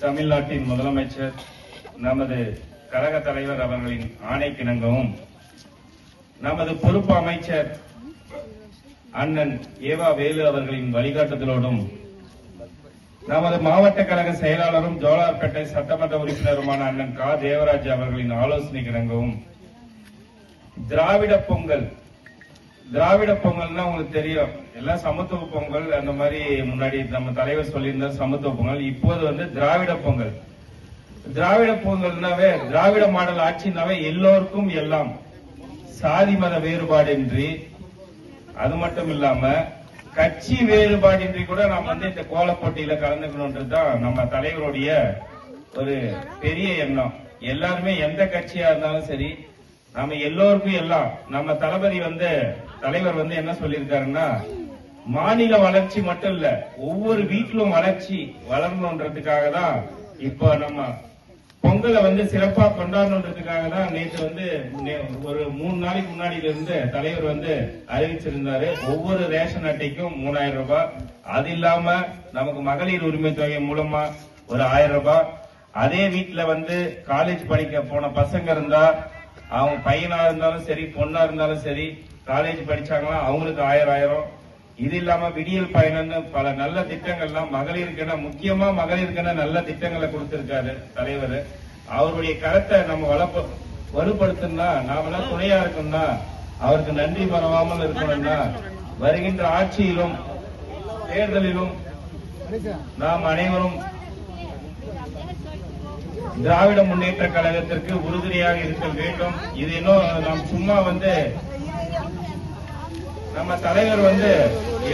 தமிழ்நாட்டின் முதலமைச்சர் நமது கழக தலைவர் அவர்களின் ஆணைக்கிணங்கவும் நமது பொறுப்பு அமைச்சர் அண்ணன் ஏவா வேலு அவர்களின் வழிகாட்டுதலோடும் நமது மாவட்ட கழக செயலாளரும் ஜோலார்பேட்டை சட்டமன்ற உறுப்பினருமான அண்ணன் கா. தேவராஜ் அவர்களின் ஆலோசனை கிணங்கவும் திராவிட பொங்கல் திராவிட பொங்கல்னா உங்களுக்கு தெரியும். எல்லாம் சமத்துவ பொங்கல் அந்த மாதிரி முன்னாடி நம்ம தலைவர் சொல்லியிருந்தார் சமத்துவ பொங்கல் இப்போது வந்து திராவிட பொங்கல். திராவிட பொங்கல்னாவே திராவிட மாடல் ஆட்சினாவே எல்லோருக்கும் எல்லாம் சாதி மத வேறுபாடின்றி அது மட்டும் இல்லாம கட்சி வேறுபாடின்றி கூட நாம் வந்து இந்த கோலப்போட்டியில கலந்துக்கணும்ன்றதுதான் நம்ம தலைவருடைய ஒரு பெரிய எண்ணம். எல்லாருமே எந்த கட்சியா இருந்தாலும் சரி நம்ம எல்லோருக்கும் எல்லாம் நம்ம தளபதி வந்து தலைவர் வந்து என்ன சொல்லியிருக்காருன்னா மாநில வளர்ச்சி மட்டும் இல்ல ஒவ்வொரு வீட்டிலும் வளர்ச்சி வளரணுன்றதுக்காக தான் இப்போ நம்ம பொங்கலை வந்து சிறப்பா கொண்டாடணுன்றதுக்காக தான் நேற்று வந்து ஒரு மூணு நாளைக்கு முன்னாடியில இருந்து தலைவர் வந்து அறிவிச்சிருந்தாரு. ஒவ்வொரு ரேஷன் அட்டைக்கும் மூணாயிரம் ரூபாய். அது இல்லாம நமக்கு மகளிர் உரிமை தொகை மூலமா ஒரு ஆயிரம் ரூபாய். அதே வீட்டுல வந்து காலேஜ் படிக்க போன பசங்க இருந்தா அவங்க பையனா இருந்தாலும் சரி பொண்ணா இருந்தாலும் சரி காலேஜ் படிச்சாங்களா? அவங்களுக்கு ஆயிரம் ஆயிரம். இது இல்லாம விடியல் பயணம்னு பல நல்ல திட்டங்கள்லாம் மகளிருக்கென முக்கியமா மகளிருக்கென நல்ல திட்டங்களை கொடுத்திருக்காரு தலைவர். அவருடைய கருத்தை நம்ம வளப்ப வலுப்படுத்தணும்னா நாமெல்லாம் துணையா இருக்கணும்னா அவருக்கு நன்றி மறவாமல் இருக்கணும்னா வருகின்ற ஆட்சியிலும் தேர்தலிலும் நாம் அனைவரும் திராவிட முன்னேற்ற கழகத்திற்கு உறுதுணையாக இருக்க வேண்டும். இது இன்னும் நாம் சும்மா வந்து நம்ம தலைவர் வந்து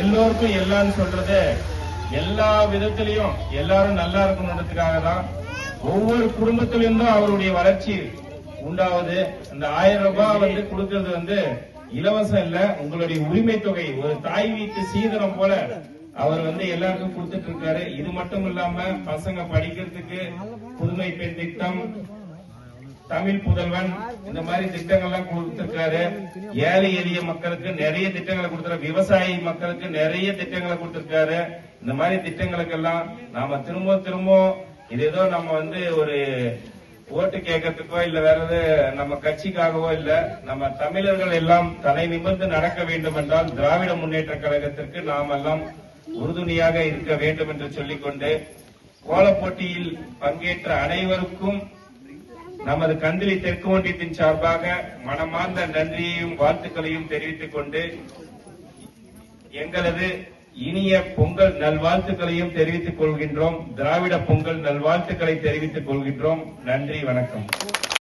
எல்லோருக்கும் எல்லான்னு சொல்றது எல்லா விதத்திலையும் எல்லாரும் நல்லா இருக்கணுன்றதுக்காக தான். ஒவ்வொரு குடும்பத்திலிருந்தும் அவருடைய வளர்ச்சி உண்டாவது. அந்த ஆயிரம் ரூபாய் வந்து கொடுக்கறது வந்து இலவசம் இல்ல உங்களுடைய உரிமை தொகை. ஒரு தாய் வீட்டு சீதனம் போல அவர் வந்து எல்லாருக்கும் கொடுத்துட்டு இருக்காரு. இது மட்டும் இல்லாம பசங்க படிக்கிறதுக்கு புதுமை பெண் திட்டம் தமிழ் புதல்வன் இந்த மாதிரி திட்டங்கள்லாம் கொடுத்திருக்காரு ஏழை எளிய மக்களுக்கு நிறைய திட்டங்களை கொடுத்திருக்காரு விவசாயி மக்களுக்கு நிறைய திட்டங்களை கொடுத்திருக்காரு. இந்த மாதிரி திட்டங்களுக்கெல்லாம் நாம திரும்ப திரும்ப இது ஏதோ நம்ம வந்து ஒரு ஓட்டு கேட்கறதுக்கோ இல்ல வேற எது நம்ம கட்சிக்காகவோ இல்ல நம்ம தமிழர்கள் எல்லாம் தலை நிமிர்ந்து நடக்க வேண்டும் என்றால் திராவிட முன்னேற்ற கழகத்திற்கு நாம் எல்லாம் உறுதுணையாக இருக்க வேண்டும் என்று சொல்லிக்கொண்டு கோலப் போட்டியில் பங்கேற்ற அனைவருக்கும் நமது கந்திலி தெற்கு ஒன்றியத்தின் சார்பாக மனமார்ந்த நன்றியையும் வாழ்த்துக்களையும் தெரிவித்துக் கொண்டு எங்களது இனிய பொங்கல் நல்வாழ்த்துக்களையும் தெரிவித்துக் கொள்கின்றோம். திராவிட பொங்கல் நல்வாழ்த்துக்களை தெரிவித்துக் கொள்கின்றோம். நன்றி வணக்கம்.